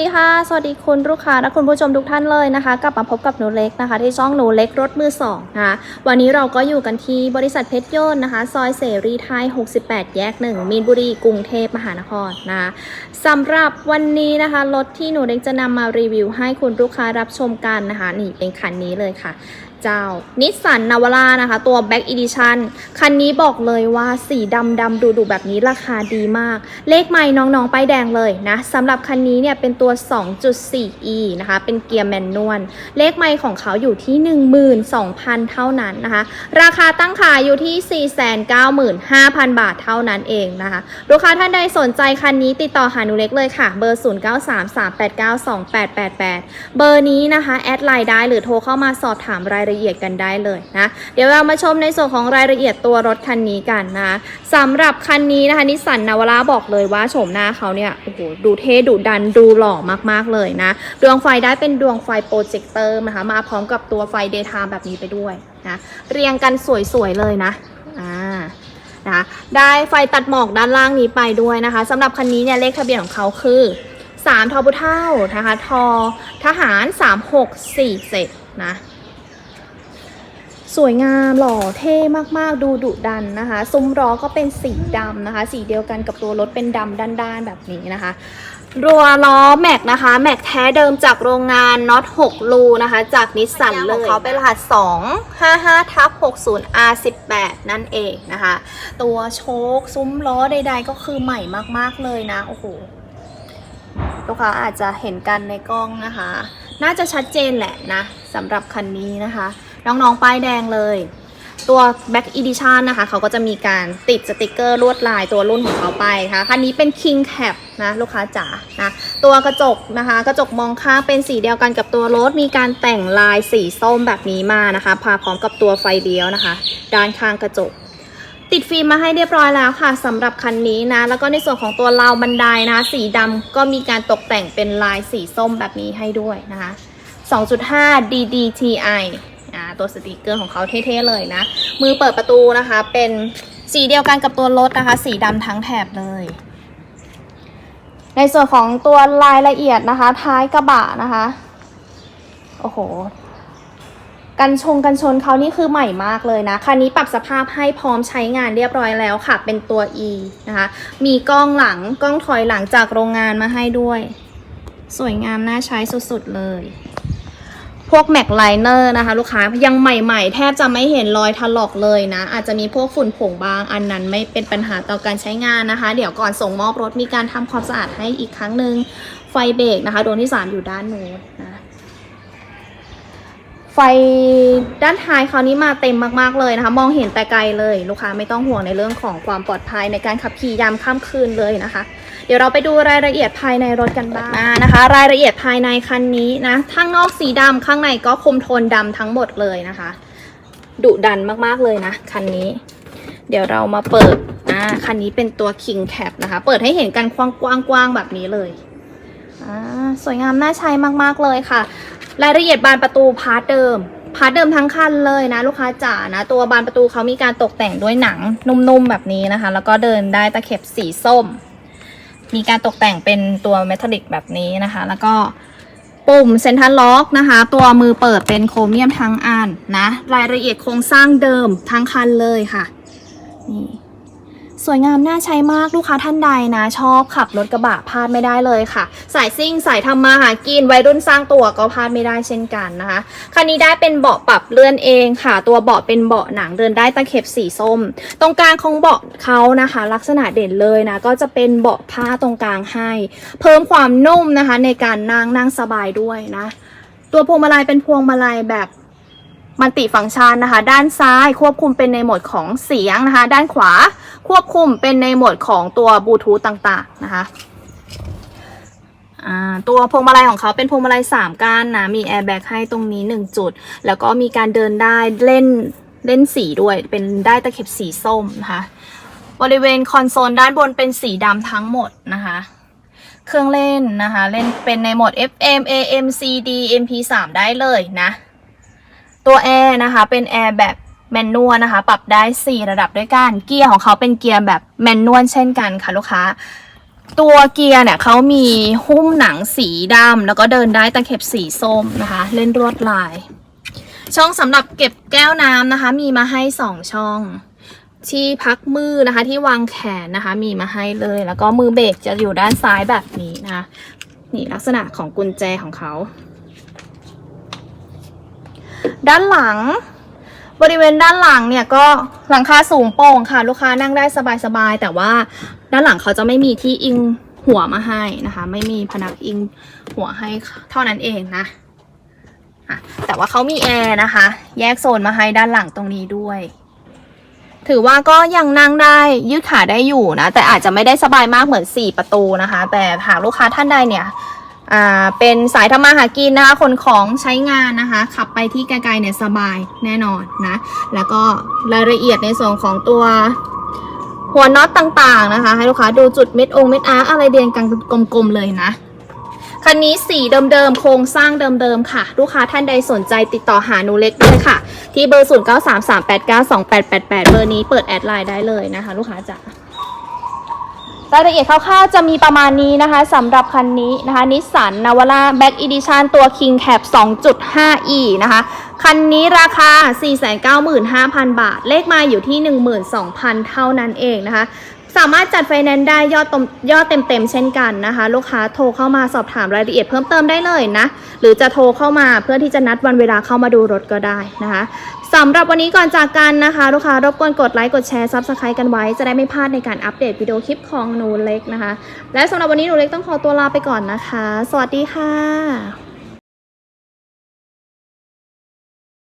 ดีค่ะ สวัสดีคุณลูกค้าและคุณผู้ชมทุกท่านเลยนะคะ กลับมาพบกับหนูเล็กนะคะ ที่ช่องหนูเล็กรถมือสองนะคะวันนี้เราก็อยู่กันที่บริษัทเพชรยนต์นะคะ ซอยเสรีไทย 68 แยก 1 มีนบุรีกรุงเทพมหานครนะคะสำหรับวันนี้นะคะรถที่หนูเล็กจะนำมารีวิว ให้คุณลูกค้ารับชมกันนะคะนี่เป็นคันนี้เลยค่ะ เจ้า นิสสันนาวาร่านะคะ ตัว Back Edition คันนี้บอกเลยว่าสีดำดำดูดูแบบนี้ราคาดีมาก เลขไม่น้องๆป้ายแดงเลยนะสำหรับคันนี้เนี่ยเป็นตัว 2.4e นะคะ เป็นเกียร์แมนนวลเลขไม่ของเขาอยู่ที่ 12,000 เท่านั้นนะคะ ราคาตั้งขายอยู่ที่ 495,000 บาทเท่านั้นเองนะคะลูกค้าท่านใดสนใจคันนี้ติดต่อหาหนูเล็กเลยค่ะ เบอร์ 0933892888 เบอร์นี้นะคะแอดไลน์ได้หรือโทรเข้ามาสอบถามรายละเอียดละเอียดกันได้เลยนะ เดี๋ยวเรามาชมในส่วนของรายละเอียดตัวรถคันนี้กันนะสำหรับคันนี้นะคะนิสสันนาวาร่าบอกเลยว่าโฉมหน้าเขาเนี่ยโอ้โหดูเท่ดุดันดูหล่อมากๆเลยนะ ดวงไฟได้เป็นดวงไฟโปรเจคเตอร์นะคะมาพร้อมกับตัวไฟเดย์ไทม์แบบนี้ไปด้วยนะเรียงกันสวยๆเลยนะอ่านะคะได้ไฟตัดหมอกด้านล่างนี้ไปด้วยนะคะสำหรับคันนี้เนี่ยเลขทะเบียนของเขาคือ3ทอบุเท่านะคะทอทหาร 3647นะ สวยงามหล่อเท่มากๆ ดูดุดันนะคะ ซุ้มล้อก็เป็นสีดำนะคะ สีเดียวกันกับตัวรถเป็นดำด้านๆ แบบนี้นะคะ รัวล้อแม็กนะคะ แม็กแท้เดิมจากโรงงานน็อต6รูนะคะ จากนิสสันเลยของเขาเป็นรหัส 255ทับ60 R18 นั่นเองนะคะ ตัวโชคซุ้มล้อใด ๆ ก็คือใหม่มากๆเลยนะ โอ้โหลูกค้าอาจจะเห็นกันในกล้องนะคะ น่าจะชัดเจนแหละนะสำหรับคันนี้นะคะ น้องๆ ป้ายแดงเลย ตัว Back Edition นะคะ เขาก็จะมีการติดสติกเกอร์ลวดลายตัวรุ่นของเขาไปนะคะคันนี้เป็น King Cap นะลูกค้าจ๋านะตัวกระจกนะคะ กระจกมองข้างเป็นสีเดียวกันกับตัวรถ มีการแต่งลายสีส้มแบบนี้มานะคะพาพร้อมกับตัวไฟเลี้ยวนะคะ ด้านข้างกระจกติดฟิล์มมาให้เรียบร้อยแล้วค่ะสำหรับคันนี้นะ แล้วก็ในส่วนของตัวราวบันไดนะคะสีดำก็มีการตกแต่งเป็นลายสีส้มแบบนี้ให้ด้วยนะคะ 2.5 DDTI อ่า ตัวสติกเกอร์ของเขาเท่ๆเลยนะ มือเปิดประตูนะคะ เป็นสีเดียวกันกับตัวรถนะคะ สีดำทั้งแถบเลยในส่วนของตัวรายละเอียดนะคะ ท้ายกระบะนะคะ โอ้โห กันชงกันชนเขานี่คือใหม่มากเลยนะ คันนี้ปรับสภาพให้พร้อมใช้งานเรียบร้อยแล้วค่ะ เป็นตัว E นะคะ มีกล้องหลังกล้องถอยหลังจากโรงงานมาให้ด้วย สวยงามน่าใช้สุดๆเลย พวกแม็กไลเนอร์นะคะ ลูกค้ายังใหม่ๆ แทบจะไม่เห็นรอยถลอกเลยนะ อาจจะมีพวกฝุ่นผงบางอันนั้นไม่เป็นปัญหาต่อการใช้งานนะคะ เดี๋ยวก่อนส่งมอบรถมีการทำความสะอาดให้อีกครั้งหนึ่งไฟเบรกนะคะดวงที่ 3 อยู่ด้านโน้นนะ ไฟด้านท้ายคราวนี้มาเต็มมากๆเลยนะคะ มองเห็นแต่ไกลเลยลูกค้าไม่ต้องห่วงในเรื่องของความปลอดภัยในการขับขี่ยามค่ำคืนเลยนะคะ เดี๋ยวเราไปดูรายละเอียดภายในรถกันบ้างนะคะ รายละเอียดภายในคันนี้นะข้างนอกสีดำข้างในก็คมโทนดำทั้งหมดเลยนะคะดุดันมากๆเลยนะคันนี้ เดี๋ยวเรามาเปิดอ่าคันนี้เป็นตัว King Cap นะคะ เปิดให้เห็นกันกว้างๆแบบนี้เลยอ่าสวยงามน่าใช้มากๆเลยค่ะ รายละเอียดบานประตูพาร์ทเดิม พาร์ทเดิมทั้งคันเลยนะ ลูกค้าจ๋านะ ตัวบานประตูเขามีการตกแต่งด้วยหนังนุ่มๆแบบนี้นะคะ แล้วก็เดินได้ตะเข็บสีส้ม มีการตกแต่งเป็นตัวเมทัลลิกแบบนี้นะคะ แล้วก็ปุ่มเซ็นทรัลล็อกนะคะ ตัวมือเปิดเป็นโครเมียมทั้งอันนะ รายละเอียดโครงสร้างเดิมทั้งคันเลยค่ะนี่ สวยงามน่าใช้มากลูกค้าท่านใดนะ ชอบขับรถกระบะพลาดไม่ได้เลยค่ะ สายซิ่งสายทำมาหากินวัยรุ่นสร้างตัวก็พลาดไม่ได้เช่นกันนะคะ คันนี้ได้เป็นเบาะปรับเลื่อนเองค่ะ ตัวเบาะเป็นเบาะหนังเดินได้ตะเข็บสีส้ม ตรงกลางของเบาะเขานะคะ ลักษณะเด่นเลยนะ ก็จะเป็นเบาะผ้าตรงกลางให้ เพิ่มความนุ่มนะคะ ในการนั่งนั่งสบายด้วยนะ ตัวพวงมาลัยเป็นพวงมาลัยแบบ มัลติฟังก์ชันนะคะ ด้านซ้ายควบคุมเป็นในโหมดของเสียงนะคะ ด้านขวาควบคุมเป็นในโหมดของตัวบลูทูธต่างๆนะคะตัวพวงมาลัยของเขาเป็นพวงมาลัย3ก้านนะ มีแอร์แบ็กให้ตรงนี้ 1 จุด แล้วก็มีการเดินได้เล่นเล่นสีด้วย เป็นได้ตะเข็บสีส้มนะคะ บริเวณคอนโซลด้านบนเป็นสีดำทั้งหมดนะคะ เครื่องเล่นนะคะ เล่นเป็นในโหมด FM AM CD MP3 ได้เลยนะ ตัวแอร์นะคะเป็นแอร์แบบแมนนวลนะคะ ปรับได้ 4 ระดับด้วยกัน เกียร์ของเขาเป็นเกียร์แบบแมนนวลเช่นกันค่ะลูกค้า ตัวเกียร์เนี่ยเขามีหุ้มหนังสีดำแล้วก็เดินได้ตะเข็บสีส้มนะคะ เล่นลวดลาย ช่องสำหรับเก็บแก้วน้ำนะคะ มีมาให้สองช่อง ที่พักมือนะคะ ที่วางแขนนะคะ มีมาให้เลย แล้วก็มือเบรกจะอยู่ด้านซ้ายแบบนี้นะคะนี่ลักษณะของกุญแจของเขา ด้านหลัง บริเวณด้านหลังเนี่ยก็หลังคาสูงโปร่งค่ะ ลูกค้านั่งได้สบายๆ แต่ว่าด้านหลังเขาจะไม่มีที่อิงหัวมาให้นะคะ ไม่มีพนักอิงหัวให้เท่านั้นเองนะอะแต่ว่าเขามีแอร์นะคะ แยกโซนมาให้ด้านหลังตรงนี้ด้วย ถือว่าก็ยังนั่งได้ยืดขาได้อยู่นะ แต่อาจจะไม่ได้สบายมากเหมือน 4 ประตูนะคะ แต่หากลูกค้าท่านใดเนี่ย อ่าเป็นสายทำมาหากินนะคะขนของใช้งานนะคะ ขับไปที่ไกลๆเนี่ยสบายแน่นอนนะแล้วก็รายละเอียดในส่วนของตัวหัวน็อตต่างๆนะคะ ให้ลูกค้าดูจุดเม็ดองเม็ดอาร์อะไรเรียงกันกลมๆเลยนะคันนี้สีเดิมๆ โครงสร้างเดิมๆ ค่ะ ลูกค้าท่านใดสนใจติดต่อหาหนูเล็กได้ค่ะ ที่เบอร์ 0933892888 เบอร์นี้เปิดแอดไลน์ได้เลยนะคะ ลูกค้าจ๋า รายละเอียดคร่าวๆจะมีประมาณนี้นะคะสำหรับคันนี้นะคะนิสสันนาวาร่าแบ็กอีดิชันตัว King Cap 2.5e นะคะ คันนี้ราคา 495,000 บาท เลขมาอยู่ที่ 12,000 เท่านั้นเองนะคะ สามารถจัดไฟแนนซ์ได้ยอดตมยอดเต็มๆเช่นกันนะคะ ลูกค้าโทรเข้ามาสอบถามรายละเอียดเพิ่มเติมได้เลยนะ หรือจะโทรเข้ามาเพื่อที่จะนัดวันเวลาเข้ามาดูรถก็ได้นะคะสำหรับวันนี้ก่อนจากกันนะคะ ลูกค้ารบกวนกดไลค์กดแชร์ซับสไครต์กันไว้ จะได้ไม่พลาดในการอัปเดตวิดีโอคลิปของหนูเล็กนะคะ และสำหรับวันนี้หนูเล็กต้องขอตัวลาไปก่อนนะคะ สวัสดีค่ะ